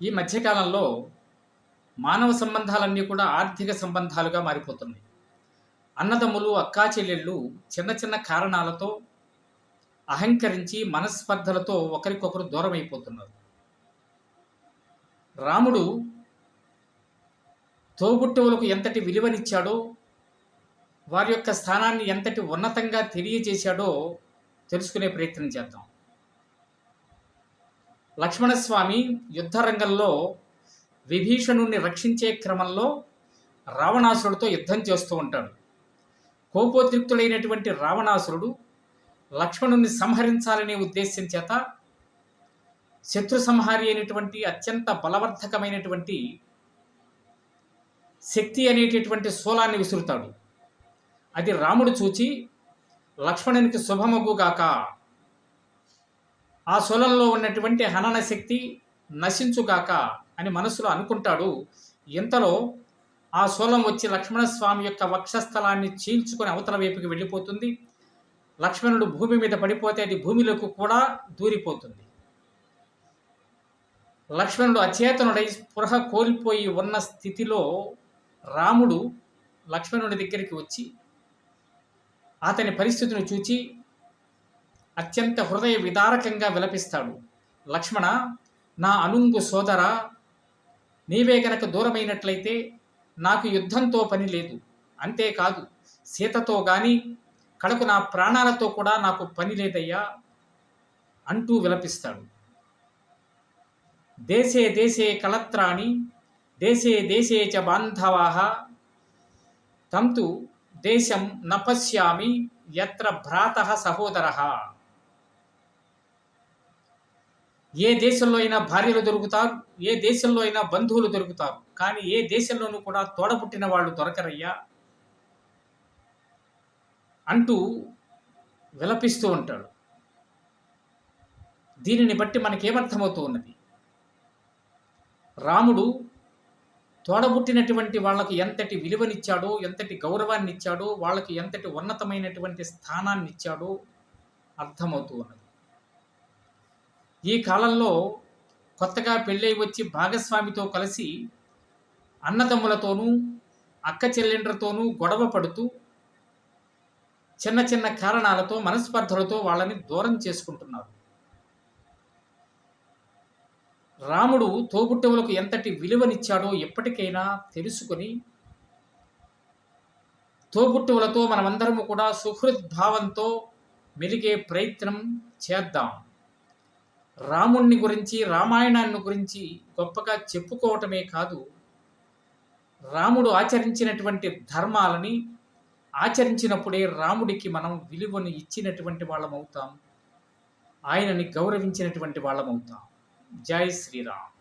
ఈ మధ్యకాలంలో మానవ సంబంధాలన్నీ కూడా ఆర్థిక సంబంధాలుగా మారిపోతున్నాయి. అన్నదమ్ములు అక్కా చెల్లెళ్ళు చిన్న చిన్న కారణాలతో అహంకరించి మనస్పర్ధలతో ఒకరికొకరు దూరం అయిపోతున్నారు రాముడు తోబుట్టువులకు ఎంతటి విలువనిచ్చాడో వారి యొక్క స్థానాన్ని ఎంతటి ఉన్నతంగా తెలియజేశాడో తెలుసుకునే ప్రయత్నం చేద్దాం. లక్ష్మణస్వామి యుద్ధరంగంలో విభీషణుణ్ణి రక్షించే క్రమంలో రావణాసురుడితో యుద్ధం చేస్తూ ఉంటాడు. కోపోద్రిక్తుడైనటువంటి రావణాసురుడు లక్ష్మణుణ్ణి సంహరించాలనే ఉద్దేశం చేత శత్రు సంహారి అయినటువంటి అత్యంత బలవర్ధకమైనటువంటి శక్తి అనేటటువంటి శూలాన్ని విసురుతాడు. అది రాముడు చూచి లక్ష్మణునికి శుభమగుగాక ఆ శూలంలో ఉన్నటువంటి హనన శక్తి నశించుగాక అని మనసులో అనుకుంటాడు. ఇంతలో ఆ శూలం వచ్చి లక్ష్మణస్వామి యొక్క వక్షస్థలాన్ని చీల్చుకొని అవతల వైపుకి వెళ్ళిపోతుంది. లక్ష్మణుడు భూమి మీద పడిపోతే అది భూమిలోకి కూడా దూరిపోతుంది. లక్ష్మణుడు అచేతనుడై స్పృహ కోల్పోయి ఉన్న స్థితిలో రాముడు లక్ష్మణుడి దగ్గరికి వచ్చి అతని పరిస్థితిని చూచి అత్యంత హృదయ విదారకంగా విలపిస్తాడు. లక్ష్మణ నా అనుంగు సోదర నీవే గనక దూరమైనట్లయితే నాకు యుద్ధంతో పని లేదు. అంతేకాదు సీతతో గాని కడకు నా ప్రాణాలతో కూడా నాకు పని లేదయ్యా అంటూ విలపిస్తాడు. దేశే దేశే కళత్రాణి దేశే దేశే చ బాంధవాః తంతు దేశం నపశ్యామి ఎత్ర భ్రాత సహోదర. ఏ దేశంలో అయినా భార్యలు దొరుకుతారు ఏ దేశంలో అయినా బంధువులు దొరుకుతారు కానీ ఏ దేశంలోనూ కూడా తోడపుట్టిన వాళ్ళు దొరకరయ్యా? అంటూ విలపిస్తూ ఉంటాడు. దీనిని బట్టి మనకేమర్థమవుతూ ఉన్నది రాముడు తోడబుట్టినటువంటి వాళ్ళకు ఎంతటి విలువనిచ్చాడో ఎంతటి గౌరవాన్ని ఇచ్చాడో వాళ్ళకి ఎంతటి ఉన్నతమైనటువంటి స్థానాన్ని ఇచ్చాడో అర్థమవుతూ ఉన్నది ఈ కాలంలో కొత్తగా పెళ్ళై వచ్చి భాగస్వామితో కలిసి అన్నదమ్ములతోనూ అక్క చెల్లెండ్రతోనూ గొడవ పడుతూ చిన్న చిన్న కారణాలతో మనస్పర్ధలతో వాళ్ళని దూరం చేసుకుంటున్నారు. రాముడు తోబుట్టవులకు ఎంతటి విలువనిచ్చాడో ఎప్పటికైనా తెలుసుకొని తోబుట్టువులతో మనమందరము కూడా సుహృద్భావంతో మెలిగే ప్రయత్నం చేద్దాం. రాముణ్ణి గురించి రామాయణాన్ని గురించి గొప్పగా చెప్పుకోవటమే కాదు. రాముడు ఆచరించినటువంటి ధర్మాలని ఆచరించినప్పుడే రాముడికి మనం విలువను ఇచ్చినటువంటి వాళ్ళం అవుతాం ఆయనని గౌరవించినటువంటి వాళ్ళమవుతాం. జై శ్రీరామ్.